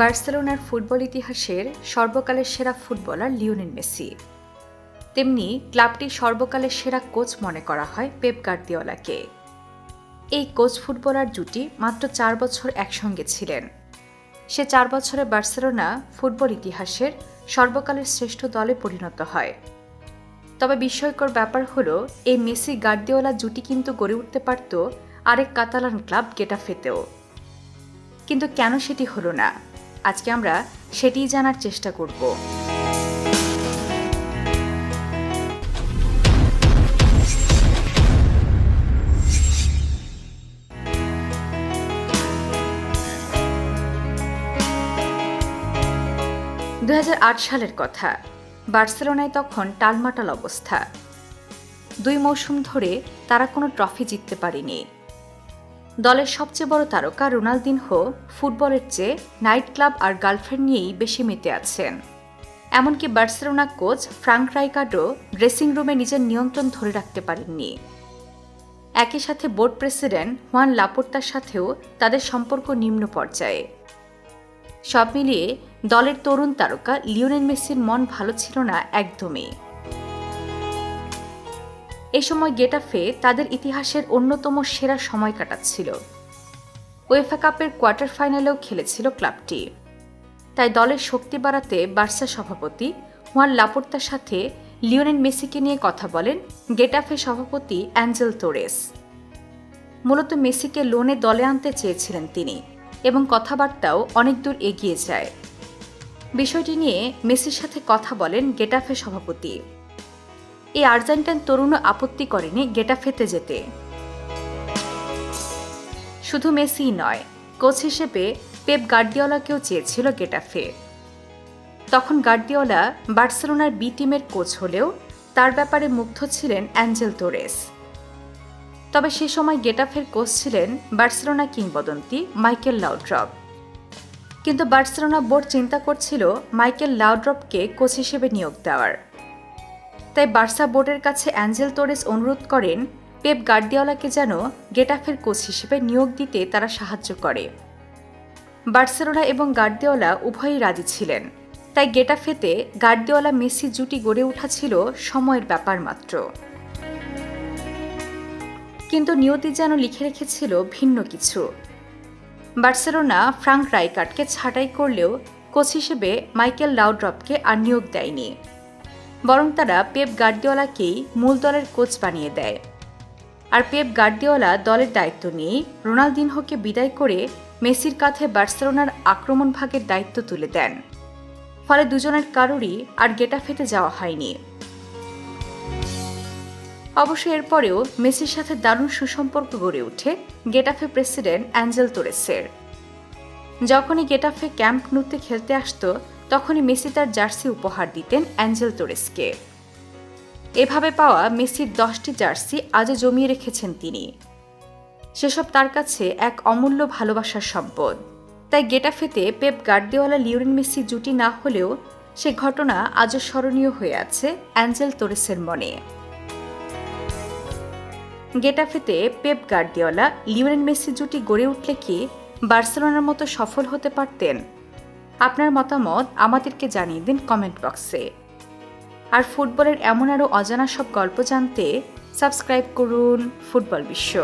বার্সেলোনার ফুটবল ইতিহাসের সর্বকালের সেরা ফুটবলার লিওনেল মেসি। তেমনি ক্লাবটির সর্বকালের সেরা কোচ মনে করা হয় পেপ গার্দিওলাকে। এই কোচ ফুটবলার জুটি মাত্র চার বছর একসঙ্গে ছিলেন। সে চার বছরে বার্সেলোনা ফুটবল ইতিহাসের সর্বকালের শ্রেষ্ঠ দলে পরিণত হয়। তবে বিস্ময়কর ব্যাপার হলো, এই মেসি গার্দিওলা জুটি কিন্তু গড়ে উঠতে পারত আরেক কাতালান ক্লাব গেটাফেতেও। কিন্তু কেন সেটি হলো না? আজকে আমরা সেটিই জানার চেষ্টা করব। দুই হাজার আট সালের কথা, বার্সেলোনায় তখন টালমাটাল অবস্থা। দুই মৌসুম ধরে তারা কোনো ট্রফি জিততে পারেনি। দলের সবচেয়ে বড় তারকা রোনালদিনহো ফুটবলের চেয়ে নাইট ক্লাব আর গার্লফ্রেন্ড নিয়েই বেশি মেতে আছেন। এমনকি Barcelona coach Frank Rijkaard dressing room নিজের নিয়ন্ত্রণ ধরে রাখতে পারেননি। একই সাথে বোর্ড প্রেসিডেন্ট হুয়ান লাপোর্তার সাথেও তাদের সম্পর্ক নিম্ন পর্যায়ে। সব মিলিয়ে দলের তরুণ তারকা লিওনেল মেসির মন ভালো ছিল না একদমই। এই সময় গেটাফে তাদের ইতিহাসের অন্যতম সেরা সময় কাটাচ্ছিল। ওয়েফা কাপের কোয়ার্টার ফাইনালেও খেলেছিল ক্লাবটি তাই দলের শক্তি বাড়াতে বার্সা সভাপতি হুয়ান লাপোর্তার সাথে লিওনেল মেসিকে নিয়ে কথা বলেন গেটাফে সভাপতি অ্যাঞ্জেল তোরেস। মূলত মেসিকে লোনে দলে আনতে চেয়েছিলেন তিনি এবং কথাবার্তাও অনেক দূর এগিয়ে যায়। বিষয়টি নিয়ে মেসির সাথে কথা বলেন গেটাফে সভাপতি। এই আর্জেন্টাইন তরুণও আপত্তি করেনি গেটাফেতে যেতে। শুধু মেসি নয়, কোচ হিসেবে পেপ গার্দিওলাকেও চেয়েছিল গেটাফে তখন গার্দিওলা বার্সেলোনার বি টিমের কোচ হলেও তার ব্যাপারে মুগ্ধ ছিলেন অ্যাঞ্জেল তোরেস। তবে সে সময় গেটাফের কোচ ছিলেন বার্সেলোনা কিংবদন্তি মাইকেল লাউড্রপ। কিন্তু বার্সেলোনা বোর্ড চিন্তা করছিল মাইকেল লাউড্রপকে কোচ হিসেবে নিয়োগ দেওয়ার। তাই বার্সা বোর্ডের কাছে অ্যাঞ্জেল তোরেস অনুরোধ করেন, পেপ গার্দিওলাকে যেন গেটাফের কোচ হিসেবে নিয়োগ দিতে তারা সাহায্য করে। বার্সেলোনা এবং গার্দিওলা উভয়ই রাজি ছিলেন। তাই গেটাফেতে গার্দিওলা মেসি জুটি গড়ে ওঠা ছিল সময়ের ব্যাপার মাত্র। কিন্তু নিয়তি যেন লিখে রেখেছিল ভিন্ন কিছু। বার্সেলোনা ফ্রাঙ্ক রাইকার্ডকে ছাঁটাই করলেও কোচ হিসেবে মাইকেল লাউড্রপকে আর নিয়োগ দেয়নি। বরং তারা পেপ গার্দিওলাকেই মূল দলের কোচ বানিয়ে দেয়। আর পেপ গার্দিওলা দলের দায়িত্ব নিয়ে রোনালদিনহোকে বিদায় করে মেসির কাঁধে বার্সেলোনার আক্রমণ ভাগের দায়িত্ব তুলে দেন। ফলে দুজনের কারোরই আর গেটাফেতে যাওয়া হয়নি। অবশ্য এরপরেও মেসির সাথে দারুণ সুসম্পর্ক গড়ে ওঠে গেটাফে প্রেসিডেন্ট অ্যাঞ্জেল তোরেসের। যখনই গেটাফে ক্যাম্প নুতে খেলতে আসতো তখনই মেসি তার জার্সি উপহার দিতেন অ্যাঞ্জেল তোরেসকে। এভাবে পাওয়া মেসির দশটি জার্সি আজও জমিয়ে রেখেছেন তিনি। সেসব তার কাছে এক অমূল্য ভালোবাসার সম্পদ। তাই গেটাফেতে পেপ গার্দিওয়ালা লিওরেন মেসি জুটি না হলেও সে ঘটনা আজও স্মরণীয় হয়ে আছে অ্যাঞ্জেল তোরেসের মনে। গেটাফেতে পেপ গার্দিওলা লিওনেল মেসি জুটি গড়ে উঠলে কি বার্সেলোনার মতো সফল হতে পারতেন? আপনার মতামত আমাদেরকে জানিয়ে দিন কমেন্ট বক্সে। আর ফুটবলের এমন আরও অজানা সব গল্প জানতে সাবস্ক্রাইব করুন ফুটবল বিশ্ব।